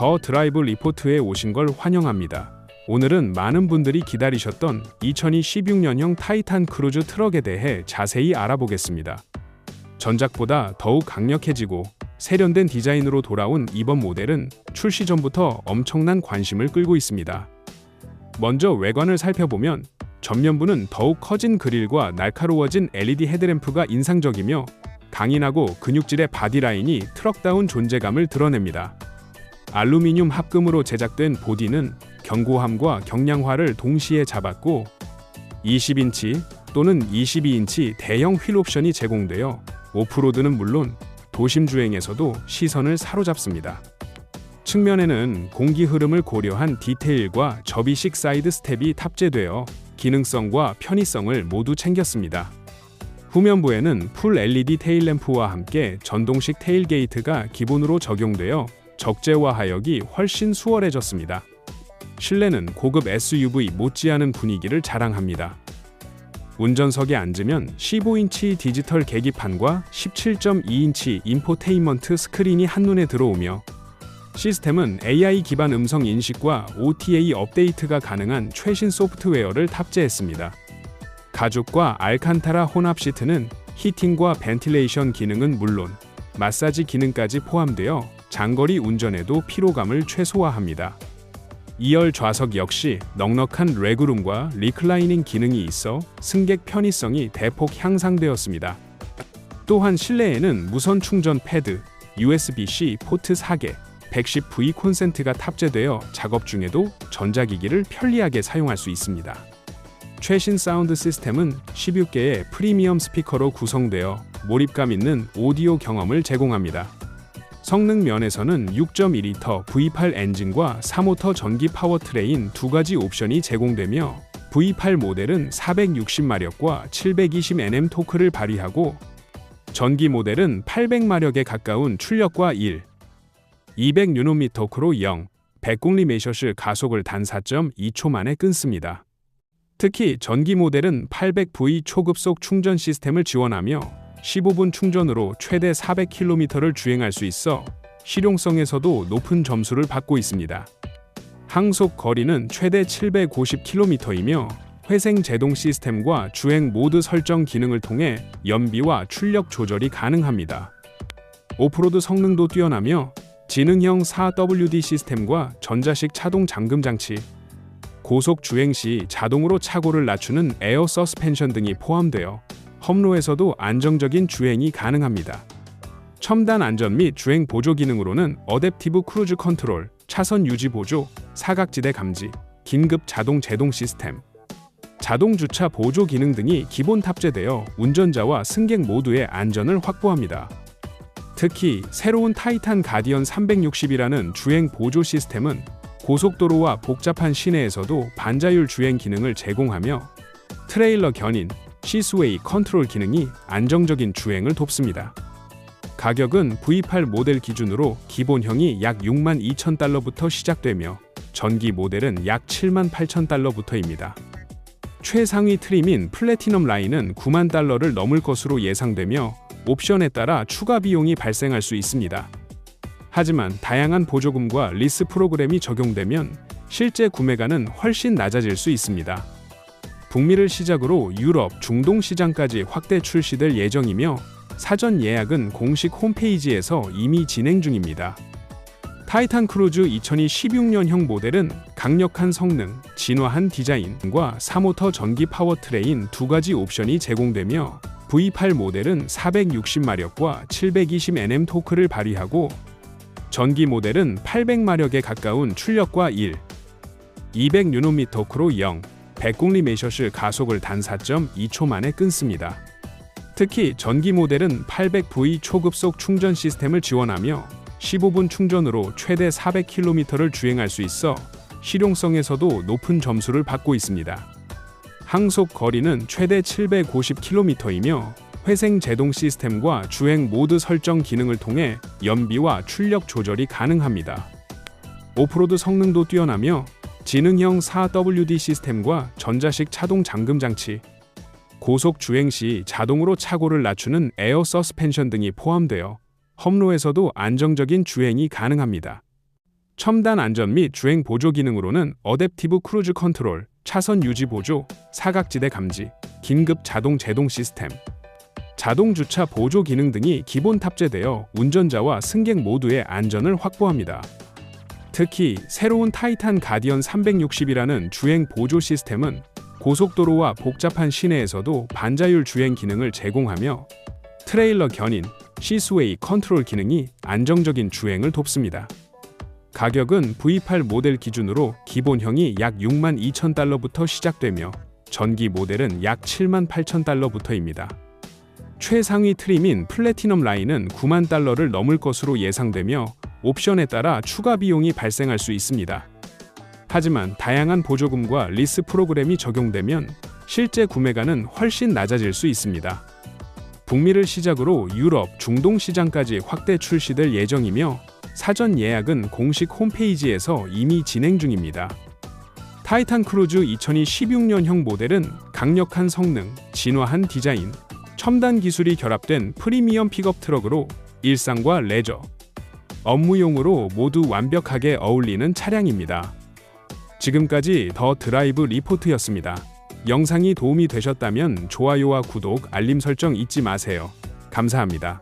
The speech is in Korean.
더 드라이브 리포트에 오신 걸 환영합니다. 오늘은 많은 분들이 기다리셨던 2016년형 타이탄 크루즈 트럭에 대해 자세히 알아보겠습니다. 전작보다 더욱 강력해지고 세련된 디자인으로 돌아온 이번 모델은 출시 전부터 엄청난 관심을 끌고 있습니다. 먼저 외관을 살펴보면 전면부는 더욱 커진 그릴과 날카로워진 LED 헤드램프가 인상적이며 강인하고 근육질의 바디라인이 트럭다운 존재감을 드러냅니다. 알루미늄 합금으로 제작된 보디는 견고함과 경량화를 동시에 잡았고 20인치 또는 22인치 대형 휠 옵션이 제공되어 오프로드는 물론 도심 주행에서도 시선을 사로잡습니다. 측면에는 공기 흐름을 고려한 디테일과 접이식 사이드 스텝이 탑재되어 기능성과 편의성을 모두 챙겼습니다. 후면부에는 풀 LED 테일램프와 함께 전동식 테일게이트가 기본으로 적용되어 적재와 하역이 훨씬 수월해졌습니다. 실내는 고급 SUV 못지않은 분위기를 자랑합니다. 운전석에 앉으면 15인치 디지털 계기판과 17.2인치 인포테인먼트 스크린이 한눈에 들어오며 시스템은 AI 기반 음성 인식과 OTA 업데이트가 가능한 최신 소프트웨어를 탑재했습니다. 가죽과 알칸타라 혼합 시트는 히팅과 벤틸레이션 기능은 물론 마사지 기능까지 포함되어 장거리 운전에도 피로감을 최소화합니다. 2열 좌석 역시 넉넉한 레그룸과 리클라이닝 기능이 있어 승객 편의성이 대폭 향상되었습니다. 또한 실내에는 무선 충전 패드, USB-C 포트 4개, 110V 콘센트가 탑재되어 작업 중에도 전자기기를 편리하게 사용할 수 있습니다. 최신 사운드 시스템은 16개의 프리미엄 스피커로 구성되어 몰입감 있는 오디오 경험을 제공합니다. 성능 면에서는 6.2L V8 엔진과 4모터 전기 파워트레인 두 가지 옵션이 제공되며 V8 모델은 460마력과 720Nm 토크를 발휘하고 전기 모델은 800마력에 가까운 출력과 1, 200Nm 토크로 0, 100공리 메셔스 가속을 단 4.2초 만에 끊습니다. 특히 전기 모델은 800V 초급속 충전 시스템을 지원하며 15분 충전으로 최대 400km를 주행할 수 있어 실용성에서도 높은 점수를 받고 있습니다. 항속 거리는 최대 750km이며 회생 제동 시스템과 주행 모드 설정 기능을 통해 연비와 출력 조절이 가능합니다. 오프로드 성능도 뛰어나며 지능형 4WD 시스템과 전자식 차동 잠금 장치, 고속 주행 시 자동으로 차고를 낮추는 에어 서스펜션 등이 포함되어 험로에서도 안정적인 주행이 가능합니다. 첨단 안전 및 주행 보조 기능으로는 어댑티브 크루즈 컨트롤, 차선 유지 보조, 사각지대 감지, 긴급 자동 제동 시스템, 자동 주차 보조 기능 등이 기본 탑재되어 운전자와 승객 모두의 안전을 확보합니다. 특히 새로운 타이탄 가디언 360이라는 주행 보조 시스템은 고속도로와 복잡한 시내에서도 반자율 주행 기능을 제공하며 트레일러 견인, 시스웨이 컨트롤 기능이 안정적인 주행을 돕습니다. 가격은 V8 모델 기준으로 기본형이 약 6만 2천 달러부터 시작되며 전기 모델은 약 7만 8천 달러부터입니다. 최상위 트림인 플래티넘 라인은 9만 달러를 넘을 것으로 예상되며 옵션에 따라 추가 비용이 발생할 수 있습니다. 하지만 다양한 보조금과 리스 프로그램이 적용되면 실제 구매가는 훨씬 낮아질 수 있습니다. 북미를 시작으로 유럽, 중동 시장까지 확대 출시될 예정이며 사전 예약은 공식 홈페이지에서 이미 진행 중입니다. 타이탄 크루즈 2016년형 모델은 강력한 성능, 진화한 디자인과 4모터 전기 파워트레인 두 가지 옵션이 제공되며 V8 모델은 460마력과 720Nm 토크를 발휘하고 전기 모델은 800마력에 가까운 출력과 1, 200Nm 토크로 0, 100공리 메셔스 가속을 단 4.2초 만에 끊습니다. 특히 전기 모델은 800V 초급속 충전 시스템을 지원하며 15분 충전으로 최대 400km를 주행할 수 있어 실용성에서도 높은 점수를 받고 있습니다. 항속 거리는 최대 750km이며 회생 제동 시스템과 주행 모드 설정 기능을 통해 연비와 출력 조절이 가능합니다. 오프로드 성능도 뛰어나며 지능형 4WD 시스템과 전자식 차동 잠금 장치, 고속 주행 시 자동으로 차고를 낮추는 에어 서스펜션 등이 포함되어 험로에서도 안정적인 주행이 가능합니다. 첨단 안전 및 주행 보조 기능으로는 어댑티브 크루즈 컨트롤, 차선 유지 보조, 사각지대 감지, 긴급 자동 제동 시스템, 자동 주차 보조 기능 등이 기본 탑재되어 운전자와 승객 모두의 안전을 확보합니다. 특히 새로운 타이탄 가디언 360이라는 주행 보조 시스템은 고속도로와 복잡한 시내에서도 반자율 주행 기능을 제공하며 트레일러 견인, 시스웨이 컨트롤 기능이 안정적인 주행을 돕습니다. 가격은 V8 모델 기준으로 기본형이 약 6만 2천 달러부터 시작되며 전기 모델은 약 7만 8천 달러부터입니다. 최상위 트림인 플래티넘 라인은 9만 달러를 넘을 것으로 예상되며 옵션에 따라 추가 비용이 발생할 수 있습니다. 하지만 다양한 보조금과 리스 프로그램이 적용되면 실제 구매가는 훨씬 낮아질 수 있습니다. 북미를 시작으로 유럽, 중동 시장까지 확대 출시될 예정이며 사전 예약은 공식 홈페이지에서 이미 진행 중입니다. 타이탄 크루즈 2016년형 모델은 강력한 성능, 진화한 디자인, 첨단 기술이 결합된 프리미엄 픽업 트럭으로 일상과 레저, 업무용으로 모두 완벽하게 어울리는 차량입니다. 지금까지 더 드라이브 리포트였습니다. 영상이 도움이 되셨다면 좋아요와 구독, 알림 설정 잊지 마세요. 감사합니다.